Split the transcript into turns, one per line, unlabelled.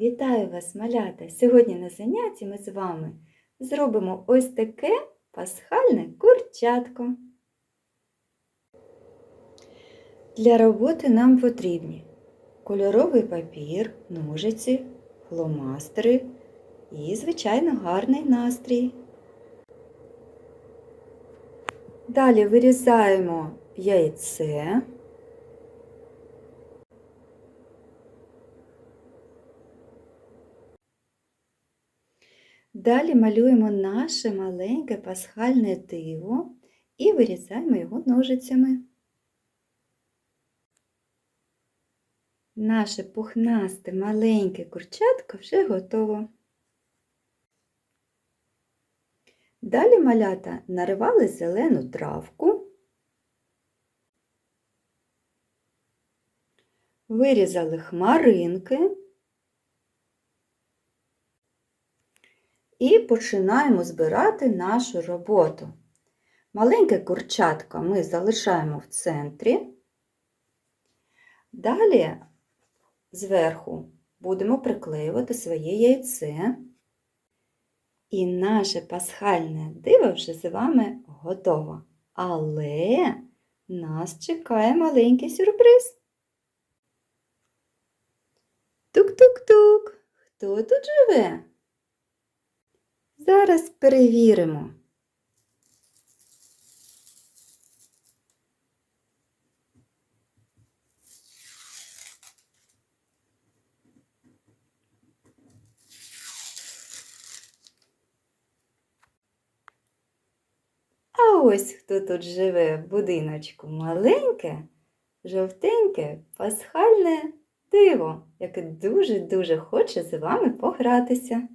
Вітаю вас, малята! Сьогодні на занятті ми з вами зробимо ось таке пасхальне курчатко. Для роботи нам потрібні кольоровий папір, ножиці, фломастери і, звичайно, гарний настрій. Далі вирізаємо яйце. Далі малюємо наше маленьке пасхальне диво і вирізаємо його ножицями. Наше пухнасте маленьке курчатко вже готово. Далі малята наривали зелену травку, вирізали хмаринки. І починаємо збирати нашу роботу. Маленьке курчатко ми залишаємо в центрі. Далі зверху будемо приклеювати своє яйце. І наше пасхальне диво вже з вами готово. Але нас чекає маленький сюрприз. Тук-тук-тук! Хто тут живе? Зараз перевіримо. А ось хто тут живе в будиночку маленьке, жовтеньке, пасхальне диво, яке дуже-дуже хоче з вами погратися.